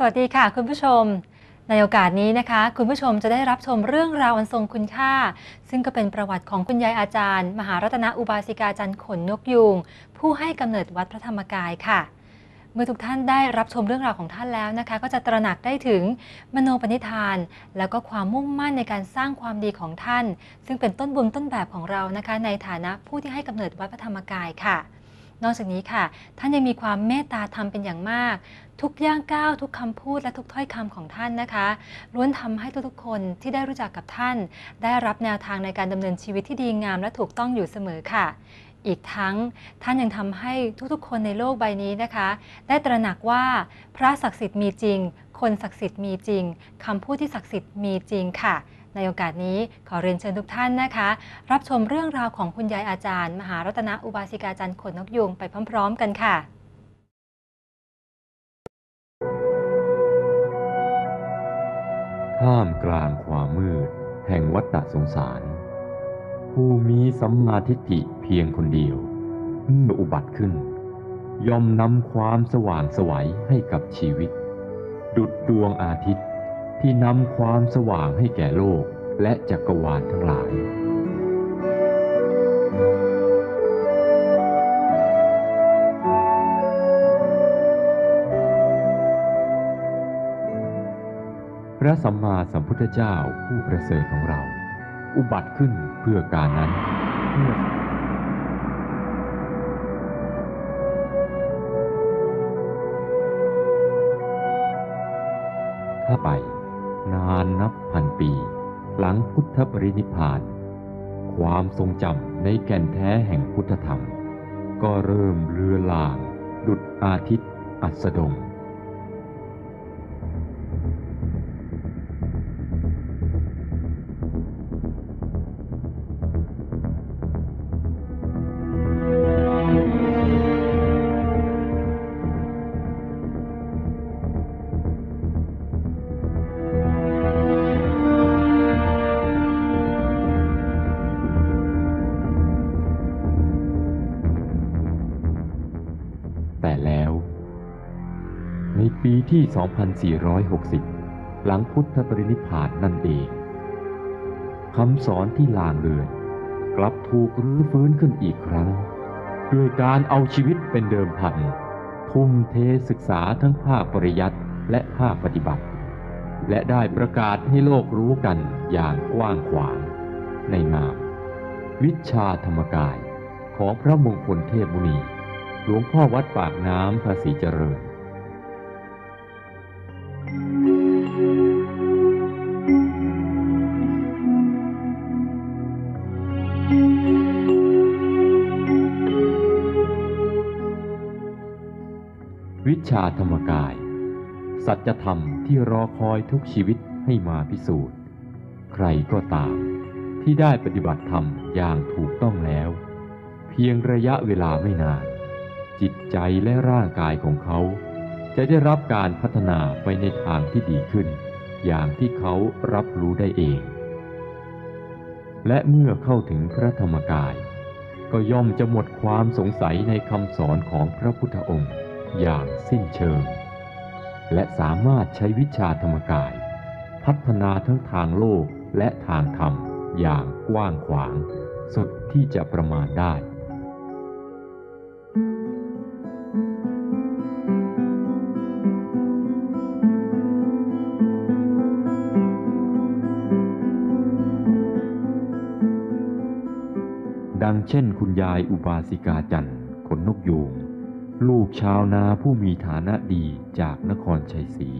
สวัสดีค่ะ คุณผู้ชม ในโอกาสนี้นะคะ คุณผู้ชมจะได้รับชมเรื่องราวอันทรงคุณค่า ซึ่งก็เป็นประวัติของคุณยายอาจารย์ มหารัตนอุบาสิกาจันทร์ขนนกยูงผู้ให้กำเนิดวัดพระธรรมกายค่ะ เมื่อทุกท่านได้รับชมเรื่องราวของท่านแล้วนะคะ ก็จะตระหนักได้ถึงมโนปณิธาน แล้วก็ความมุ่งมั่นในการสร้างความดีของท่าน ซึ่งเป็นต้นบุญต้นแบบของเรานะคะ ในฐานะผู้ที่ให้กำเนิดวัดพระธรรมกายค่ะ นอกจากนี้ค่ะ ท่านยังมีความเมตตาธรรมเป็นอย่างมาก ทุกย่างก้าวทุกคำพูดและทุกถ้อยคำของท่านนะคะ ล้วนทำให้ทุกๆคนที่ได้รู้จักกับท่าน ได้รับแนวทางในการดำเนินชีวิตที่ดีงามและถูกต้องอยู่เสมอค่ะอีกทั้งท่านยังทำให้ทุกๆ คนในโลกใบนี้นะคะ ได้ตระหนักว่าพระศักดิ์สิทธิ์มีจริง คนศักดิ์สิทธิ์มีจริงคำพูดที่ศักดิ์สิทธิ์มีจริงค่ะ ในโอกาสนี้ขอเรียนเชิญทุกท่านนะคะ รับชมเรื่องราวของคุณยายอาจารย์ มหารัตนอุบาสิกาจันทร์ขนนกยูงไปพร้อม ๆ กันค่ะท่ามกลางความมืด แห่งวัฏสงสาร ผู้มีสัมมาทิฏฐิเพียงคนเดียวเมื่ออุบัติขึ้น ย่อมนำความสว่างสวัยให้กับชีวิต ดุดดวงอาทิตย์ ที่นำความสว่างให้แก่โลกและจักรวาลทั้งหลาย พระสัมมาสัมพุทธเจ้าผู้ประเสริฐของเรา อุบัติขึ้นเพื่อการนั้นเพื่อถ้าไป นานนับพันปี หลังพุทธปรินิพาน ความทรงจำในแก่นแท้แห่งพุทธธรรม ก็เริ่มเลือลาง ดุดอาทิตย์อัสดง ที่ 2460 หลังพุทธปรินิพพานนั่นเอง คำสอนที่ลางเลือน กลับถูกรื้อฟื้นขึ้นอีกครั้ง ด้วยการเอาชีวิตเป็นเดิมพัน ทุ่มเทศึกษาทั้งภาคปริยัติและภาคปฏิบัติ และได้ประกาศให้โลกรู้กันอย่างกว้างขวาง ในนาม วิชาธรรมกายของพระมงคลเทพมุนี หลวงพ่อวัดปากน้ำภาษีเจริญ วิชาธรรมกาย สัจธรรมที่รอคอยทุกชีวิตให้มาพิสูจน์ ใครก็ตาม ที่ได้ปฏิบัติธรรมอย่างถูกต้องแล้ว เพียงระยะเวลาไม่นาน จิตใจและร่างกายของเขา จะได้รับการพัฒนาไปในทางที่ดีขึ้น อย่างที่เขารับรู้ได้เอง และเมื่อเข้าถึงพระธรรมกาย ก็ย่อมจะหมดความสงสัยในคำสอนของพระพุทธองค์ อย่างสิ้นเชิง และสามารถใช้วิชาธรรมกาย พัฒนาทั้งทางโลกและทางธรรมอย่างกว้างขวาง สุดที่จะประมาณได้ดังเช่นคุณยายอุบาสิกาจันทร์ขนนกยูง ลูกชาวนาผู้มีฐานะดีจากนครชัยศรี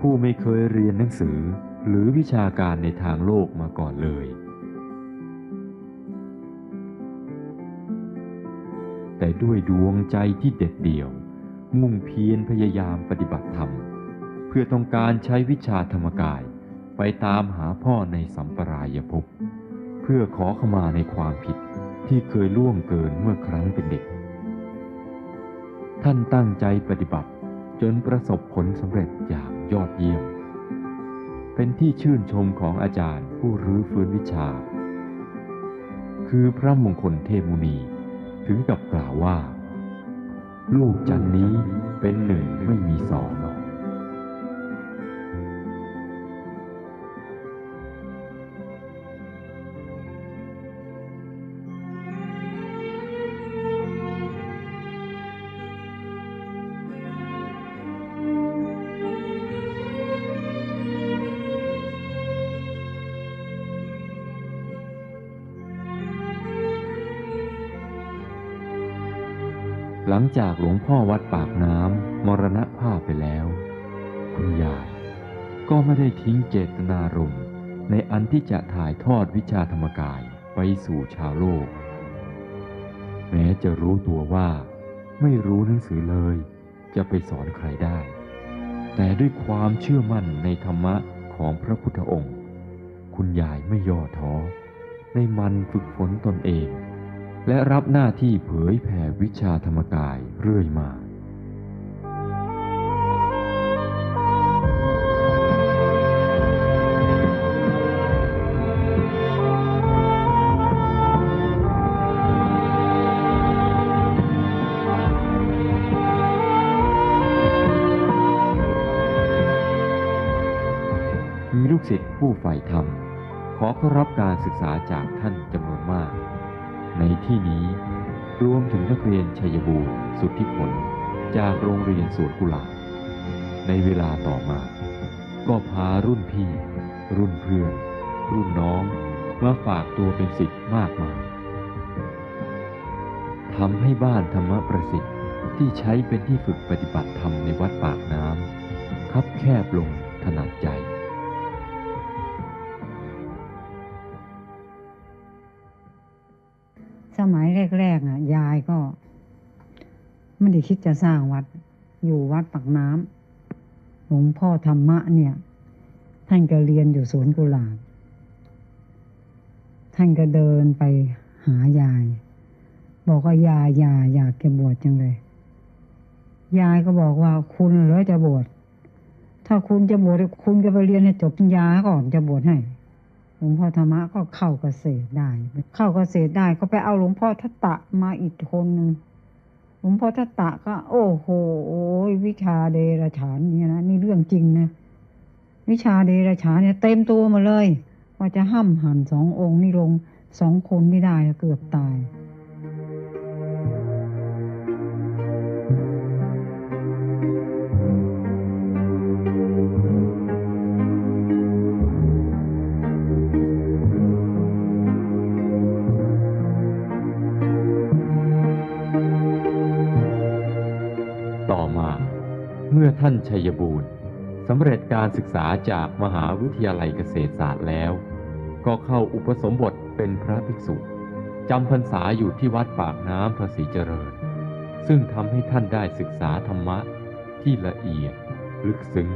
ผู้ไม่เคยเรียนหนังสือหรือวิชาการในทางโลกมาก่อนเลย แต่ด้วยดวงใจที่เด็ดเดี่ยว มุ่งเพียรพยายามปฏิบัติธรรม เพื่อต้องการใช้วิชาธรรมกายไปตามหาพ่อในสัมปรายภพเพื่อขอขมาในความผิดที่เคยล่วงเกินเมื่อครั้งเป็นเด็ก ท่านตั้งใจปฏิบัติจนประสบผลสำเร็จอย่างยอดเยี่ยม เป็นที่ชื่นชมของอาจารย์ผู้รื้อฟื้นวิชา คือพระมงคลเทมุนีถึงกับกล่าวว่า ลูกจันนี้เป็นหนึ่งไม่มีสอง หลังจากหลวงพ่อวัดปากน้ำมรณภาพไปแล้ว คุณยายก็ไม่ได้ทิ้งเจตนารมณ์ในอันที่จะถ่ายทอดวิชาธรรมกายไปสู่ชาวโลก แม้จะรู้ตัวว่าไม่รู้หนังสือเลย จะไปสอนใครได้ แต่ด้วยความเชื่อมั่นในธรรมะของพระพุทธองค์ คุณยายไม่ย่อท้อในมันฝึกฝนตนเอง และรับหน้าที่เผยแผ่วิชาธรรมกายเรื่อยมามีลูกศิษย์ผู้ใฝ่ธรรม ขอเข้ารับการศึกษาจากท่านจำนวนมาก ในที่นี้รวมถึงนักเรียนชัยบูรณ์สุทธิผลจากโรงเรียนสวนกุหลาบในเวลาต่อมา ก็พารุ่นพี่ รุ่นเพื่อน รุ่นน้องมาฝากตัวเป็นศิษย์มากมายทำให้บ้านธรรมประสิทธิ์ที่ใช้เป็นที่ฝึกปฏิบัติธรรมในวัดปากน้ำคับแคบลงถนัดใจ มัยแรกๆอะ ยายก็ไม่ได้คิดจะสร้างวัด อยู่วัดปากน้ำหลวงพ่อธรรมะเนี่ย ท่านก็เรียนอยู่สวนกุหลาบท่านก็เดินไปหายาย บอกว่ายายยายอยากจะบวชจังเลย ยายก็บอกว่าคุณเหรอจะบวชถ้าคุณจะบวชคุณก็ไปเรียนให้จบปริญญาก่อนจะบวชให้ ลวงพ่อธรรมะก็เข้าเกษตรได้ เข้าเกษตรได้ก็ไปเอาหลวงพ่อทัตตะมาอีกคนหนึ่งหลวงพ่อทัตตะก็ โอ้โหวิชาเดรฉานเนี่ยนะนี่เรื่องจริงนะวิชาเดรฉานเนี่ยเต็มตัวมาเลยว่าจะห้ำหันสององค์นี่ลงสองคนนี่ได้เกือบตาย อท่านชัยบูรณ์สำเร็จการศึกษาจากมหาวิทยาลัยเกษตรศาสตร์แล้ว ก็เข้าอุปสมบทเป็นพระภิกษุจำพรรษาอยู่ที่วัดปากน้ำพระศรีเจริญ ซึ่งทำให้ท่านได้ศึกษาธรรมะที่ละเอียด ลึกซึ้ง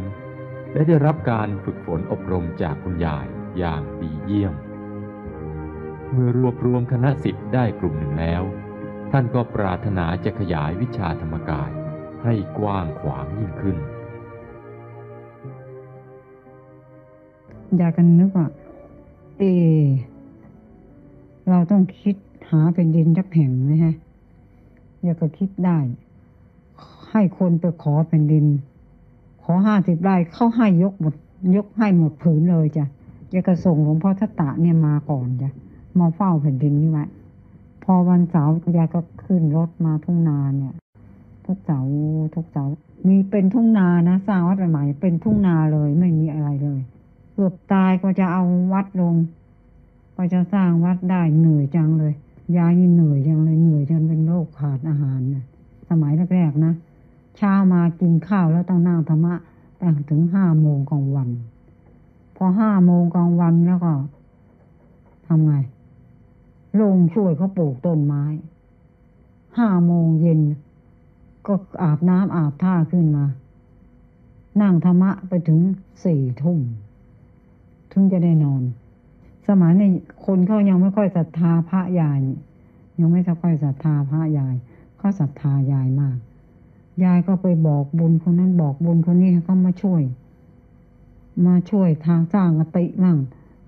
และได้รับการฝึกฝนอบรมจากคุณยายอย่างดีเยี่ยม เมื่อรวบรวมคณะสิทธิ์ได้กลุ่มหนึ่งแล้ว ท่านก็ปรารถนาจะขยายวิชาธรรมกาย ให้กว้างขวางยิ่งขึ้น อยากกันนึกว่าเอเราต้องคิดหาเป็นดินจักแห่งนะฮะ อยากก็คิดได้ ให้คนไปขอเป็นดิน ขอห้าสิบไร่เข้าให้ยกหมดยกให้หมดผืนเลยจ้ะอยากก็ส่งหลวงพ่อทัตตะเนี่ยมาก่อนจ้ะมาเฝ้าแผ่นดินนี่ไว้พอวันเสาร์ยายก็ขึ้นรถมาทุ่งนาเนี่ย ทุกเสาทุกเสามีเป็นทุ่งนานะสร้างวัดใหม่ๆเป็นทุ่งนาเลยไม่มีอะไรเลย เกือบตายก็จะเอาวัดลง ก็จะสร้างวัดได้เหนื่อยจังเลยยายนี่เหนื่อยจังเลยเหนื่อยจนเป็นโรคขาดอาหารนะสมัยแรกๆนะเช้ามากินข้าวแล้วต้องนั่งธรรมะไปถึงห้าโมงกลางวัน พอห้าโมงกลางวันแล้วก็ทำไง ลงช่วยเขาปลูกต้นไม้ ห้าโมงเย็น ก็อาบน้ำอาบท่าขึ้นมา นั่งธรรมะไปถึงสี่ทุ่มถึงจะได้นอน สมัยในคนเขายังไม่ค่อยศรัทธาพระยาย ยังไม่ค่อยศรัทธาพระยายเขาศรัทธายายมาก ยายก็ไปบอกบุญคนนั้นบอกบุญคนนี้เขามาช่วย มาช่วยทางสร้างกติมั่ง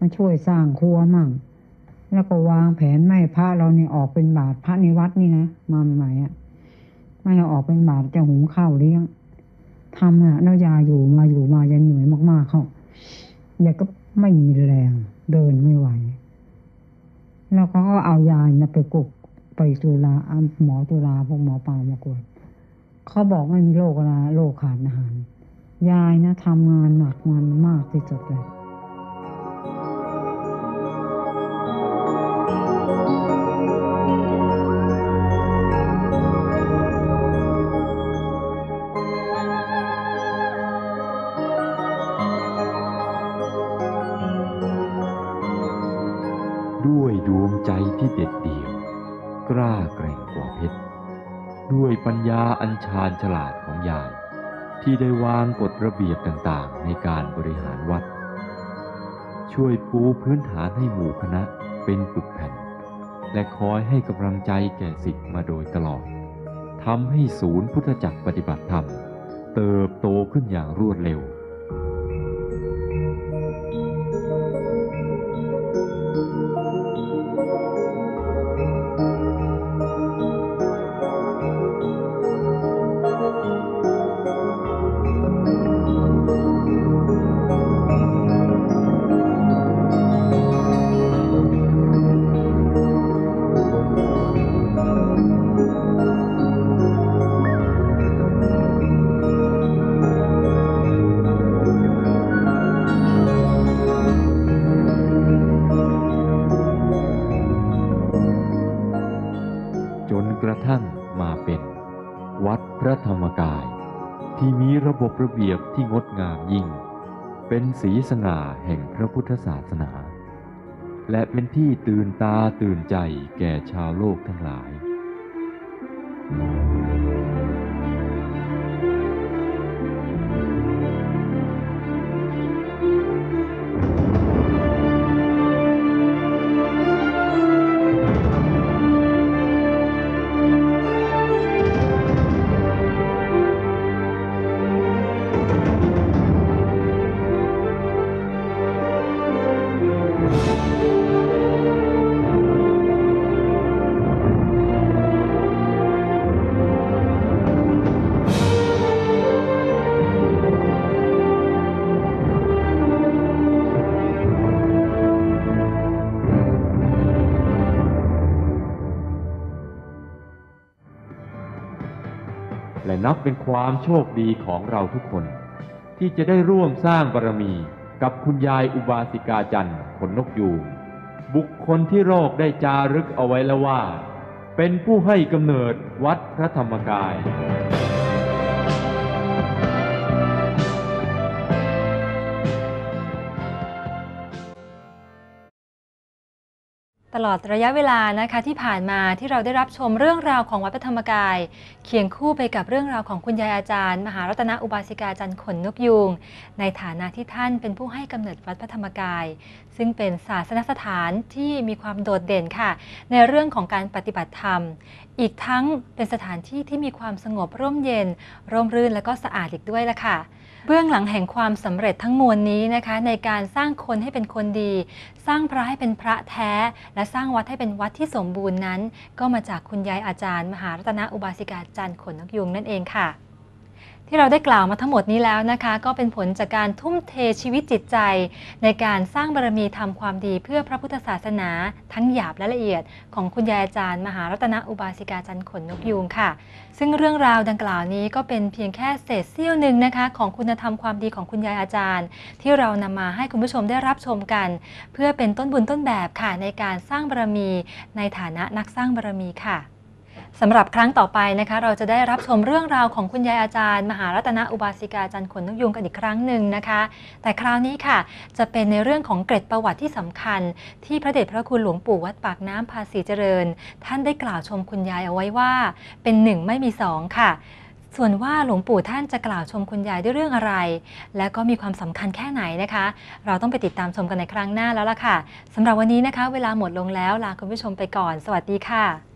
มาช่วยสร้างครัวมั่ง แล้วก็วางแผนไม้พระเราเนี่ยออกเป็นบาตรพระในวัดนี่นะมาใหม่ๆอะ ไม่เราออกเป็นบาตรจะหุงข้าวเลี้ยงทำอะแล้วยาอยู่มาอยู่มายันเหนื่อยมากๆเขายายก็ไม่มีแรงเดินไม่ไหว แล้วเขาก็เอายานะไปกุกไปจุฬาอะหมอจุฬาพวกหมอเปามากวดเขาบอกไม่มีโรคอะไรโรคขาดอาหาร ยายนะทำงานหนักงานมากที่สุดเลย้วยดวงใจที่เด็ดเดี่ยว กล้าแกร่งกว่าเพชร ด้วยปัญญาอันชาญฉลาดของยาย ที่ได้วางกฎระเบียบต่างๆ ในการบริหารวัด ช่วยปูพื้นฐานให้หมู่คณะเป็นปึกแผ่น และคอยให้กำลังใจแก่สิทธิ์มาโดยตลอดทำให้ศูนย์พุทธจักรปฏิบัติธรรม เติบโตขึ้นอย่างรวดเร็ว พระธรรมกาย ที่มีระบบระเบียบที่งดงามยิ่ง เป็นสีสง่าแห่งพระพุทธศาสนา และเป็นที่ตื่นตาตื่นใจแก่ชาวโลกทั้งหลายแล เป็นความโชคดีของเราทุกคน ที่จะได้ร่วมสร้างบารมีกับคุณยายอุบาสิกาจันทร์ขนนกยูงบุคคลที่โรคได้จารึกเอาไว้แล้วว่า เป็นผู้ให้กำเนิดวัดพระธรรมกาย ลอดระยะเวลานะคะที่ผ่านมาที่เราได้รับชมเรื่องราวของวัดพระธรรมกาย เคียงคู่ไปกับเรื่องราวของคุณยายอาจารย์ มหารัตนอุบาสิกาจันทร์ขนนกยูงในฐานะที่ท่านเป็นผู้ให้กำเนิดวัดพระธรรมกาย ซึ่งเป็นศาสนสถานที่มีความโดดเด่นค่ะ ในเรื่องของการปฏิบัติธรรม อีกทั้งเป็นสถานที่ที่มีความสงบร่มเย็น ร่มรื่นและก็สะอาดอีกด้วยละค่ะ เบื้องหลังแห่งความสำเร็จทั้งมวลนี้นะคะ ในการสร้างคนให้เป็นคนดี สร้างพระให้เป็นพระแท้ และสร้างวัดให้เป็นวัดที่สมบูรณ์นั้น ก็มาจากคุณยายอาจารย์ มหารัตนอุบาสิกาจันทร์ขนนกยุงนั่นเองค่ะ ที่เราได้กล่าวมาทั้งหมดนี้แล้วนะคะ ก็เป็นผลจากการทุ่มเทชีวิตจิตใจ ในการสร้างบารมีทำความดีเพื่อพระพุทธศาสนาทั้งหยาบและละเอียด ของคุณยายอาจารย์ มหารัตนอุบาสิกาจันทร์ขนนกยูงค่ะ ซึ่งเรื่องราวดังกล่าวนี้ก็เป็นเพียงแค่เศษเสี้ยวหนึ่งนะคะ ของคุณธรรมความดีของคุณยายอาจารย์ ที่เรานำมาให้คุณผู้ชมได้รับชมกัน เพื่อเป็นต้นบุญต้นแบบค่ะในการสร้างบารมีในฐานะนักสร้างบารมีค่ะ สำหรับครั้งต่อไปนะคะ เราจะได้รับชมเรื่องราวของคุณยายอาจารย์ มหารัตนอุบาสิกาจันทร์ขนนกยุงกันอีกครั้งหนึ่งนะคะ แต่คราวนี้ค่ะ จะเป็นในเรื่องของเกร็ดประวัติที่สำคัญ ที่พระเดชพระคุณหลวงปู่วัดปากน้ำภาษีเจริญ ท่านได้กล่าวชมคุณยายเอาไว้ว่า เป็นหนึ่งไม่มีสองค่ะ ส่วนว่าหลวงปู่ท่านจะกล่าวชมคุณยายด้วยเรื่องอะไร และก็มีความสำคัญแค่ไหนนะคะ เราต้องไปติดตามชมกันในครั้งหน้าแล้วล่ะค่ะสำหรับวันนี้นะคะ เวลาหมดลงแล้วลาคุณผู้ชมไปก่อน สวัสดีค่ะ